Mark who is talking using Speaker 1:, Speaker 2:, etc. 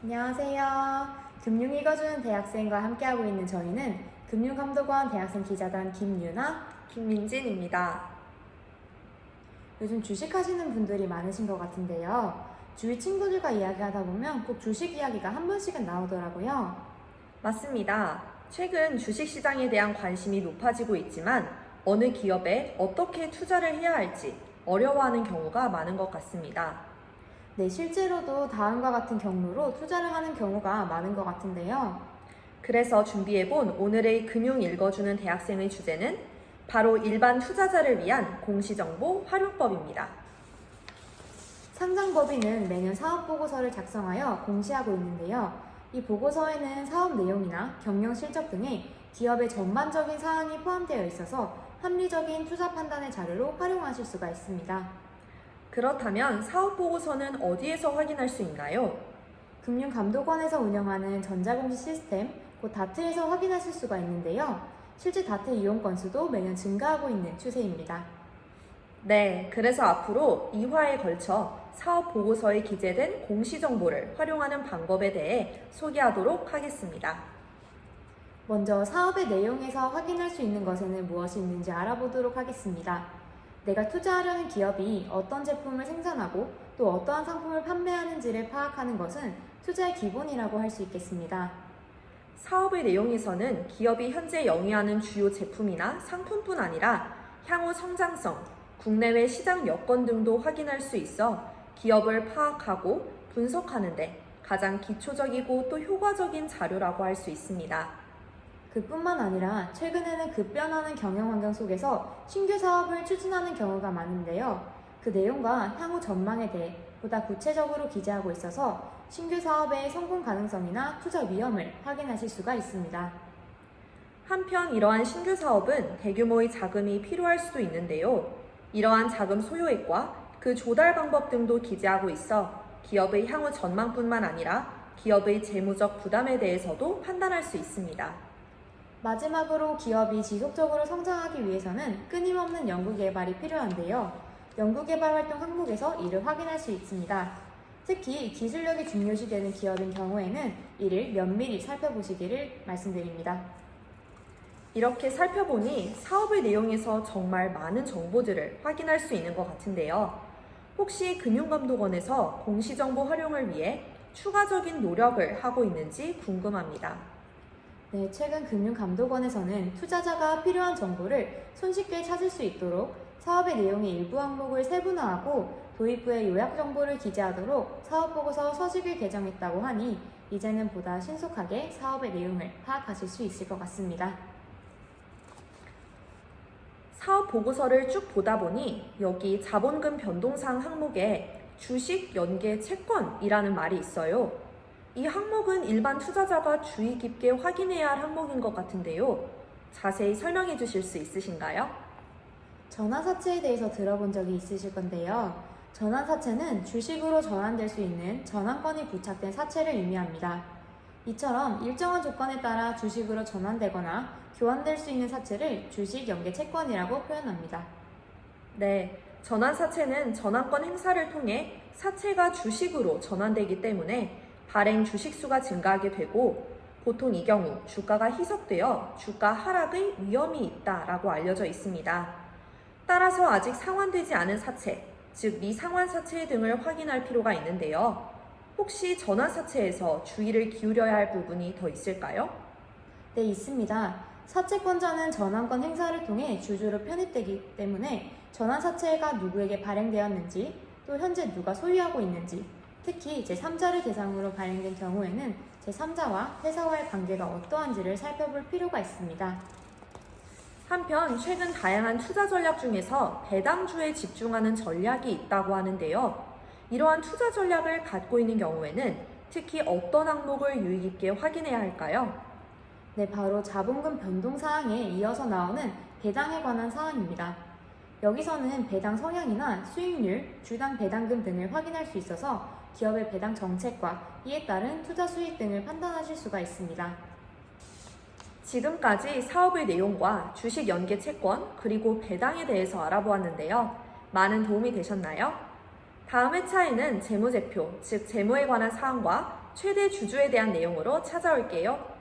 Speaker 1: 안녕하세요. 금융 읽어주는 대학생과 함께하고 있는 저희는 금융감독원 대학생 기자단 김유나,
Speaker 2: 김민진입니다.
Speaker 1: 요즘 주식하시는 분들이 많으신 것 같은데요. 주위 친구들과 이야기하다 보면 꼭 주식 이야기가 한 번씩은 나오더라고요.
Speaker 2: 맞습니다. 최근 주식시장에 대한 관심이 높아지고 있지만 어느 기업에 어떻게 투자를 해야 할지 어려워하는 경우가 많은 것 같습니다.
Speaker 1: 네, 실제로도 다음과 같은 경로로 투자를 하는 경우가 많은 것 같은데요.
Speaker 2: 그래서 준비해본 오늘의 금융 읽어주는 대학생의 주제는 바로 일반 투자자를 위한 공시정보 활용법입니다.
Speaker 1: 상장법인은 매년 사업보고서를 작성하여 공시하고 있는데요. 이 보고서에는 사업 내용이나 경영 실적 등의 기업의 전반적인 사항이 포함되어 있어서 합리적인 투자 판단의 자료로 활용하실 수가 있습니다.
Speaker 2: 그렇다면 사업 보고서는 어디에서 확인할 수 있나요?
Speaker 1: 금융감독원에서 운영하는 전자공시 시스템, 곧 다트에서 확인하실 수가 있는데요. 실제 다트 이용 건수도 매년 증가하고 있는 추세입니다.
Speaker 2: 네, 그래서 앞으로 2화에 걸쳐 사업 보고서에 기재된 공시 정보를 활용하는 방법에 대해 소개하도록 하겠습니다.
Speaker 1: 먼저 사업의 내용에서 확인할 수 있는 것에는 무엇이 있는지 알아보도록 하겠습니다. 내가 투자하려는 기업이 어떤 제품을 생산하고 또 어떠한 상품을 판매하는지를 파악하는 것은 투자의 기본이라고 할 수 있겠습니다.
Speaker 2: 사업의 내용에서는 기업이 현재 영위하는 주요 제품이나 상품뿐 아니라 향후 성장성, 국내외 시장 여건 등도 확인할 수 있어 기업을 파악하고 분석하는데 가장 기초적이고 또 효과적인 자료라고 할 수 있습니다.
Speaker 1: 그뿐만 아니라 최근에는 급변하는 경영 환경 속에서 신규 사업을 추진하는 경우가 많은데요. 그 내용과 향후 전망에 대해 보다 구체적으로 기재하고 있어서 신규 사업의 성공 가능성이나 투자 위험을 확인하실 수가 있습니다.
Speaker 2: 한편 이러한 신규 사업은 대규모의 자금이 필요할 수도 있는데요. 이러한 자금 소요액과 그 조달 방법 등도 기재하고 있어 기업의 향후 전망뿐만 아니라 기업의 재무적 부담에 대해서도 판단할 수 있습니다.
Speaker 1: 마지막으로 기업이 지속적으로 성장하기 위해서는 끊임없는 연구개발이 필요한데요. 연구개발 활동 항목에서 이를 확인할 수 있습니다. 특히 기술력이 중요시되는 기업인 경우에는 이를 면밀히 살펴보시기를 말씀드립니다.
Speaker 2: 이렇게 살펴보니 사업의 내용에서 정말 많은 정보들을 확인할 수 있는 것 같은데요. 혹시 금융감독원에서 공시정보 활용을 위해 추가적인 노력을 하고 있는지 궁금합니다.
Speaker 1: 네, 최근 금융감독원에서는 투자자가 필요한 정보를 손쉽게 찾을 수 있도록 사업의 내용의 일부 항목을 세분화하고 도입 후에 요약 정보를 기재하도록 사업보고서 서식을 개정했다고 하니 이제는 보다 신속하게 사업의 내용을 파악하실 수 있을 것 같습니다.
Speaker 2: 사업 보고서를 쭉 보다 보니 여기 자본금 변동상 항목에 주식 연계 채권이라는 말이 있어요. 이 항목은 일반 투자자가 주의 깊게 확인해야 할 항목인 것 같은데요. 자세히 설명해 주실 수 있으신가요?
Speaker 1: 전환사채에 대해서 들어본 적이 있으실 건데요. 전환사채는 주식으로 전환될 수 있는 전환권이 부착된 사채를 의미합니다. 이처럼 일정한 조건에 따라 주식으로 전환되거나 교환될 수 있는 사채를 주식 연계 채권이라고 표현합니다.
Speaker 2: 네, 전환사채는 전환권 행사를 통해 사채가 주식으로 전환되기 때문에 발행 주식수가 증가하게 되고 보통 이 경우 주가가 희석되어 주가 하락의 위험이 있다라고 알려져 있습니다. 따라서 아직 상환되지 않은 사채, 즉 미상환 사채 등을 확인할 필요가 있는데요. 혹시 전환 사채에서 주의를 기울여야 할 부분이 더 있을까요?
Speaker 1: 네, 있습니다. 사채권자는 전환권 행사를 통해 주주로 편입되기 때문에 전환 사채가 누구에게 발행되었는지 또 현재 누가 소유하고 있는지 특히 제3자를 대상으로 발행된 경우에는 제3자와 회사와의 관계가 어떠한지를 살펴볼 필요가 있습니다.
Speaker 2: 한편 최근 다양한 투자 전략 중에서 배당주에 집중하는 전략이 있다고 하는데요. 이러한 투자 전략을 갖고 있는 경우에는 특히 어떤 항목을 유의 깊게 확인해야 할까요?
Speaker 1: 네, 바로 자본금 변동 사항에 이어서 나오는 배당에 관한 사항입니다. 여기서는 배당 성향이나 수익률, 주당 배당금 등을 확인할 수 있어서 기업의 배당 정책과 이에 따른 투자 수익 등을 판단하실 수가 있습니다.
Speaker 2: 지금까지 사업의 내용과 주식 연계 채권 그리고 배당에 대해서 알아보았는데요. 많은 도움이 되셨나요? 다음 회차에는 재무제표, 즉 재무에 관한 사항과 최대 주주에 대한 내용으로 찾아올게요.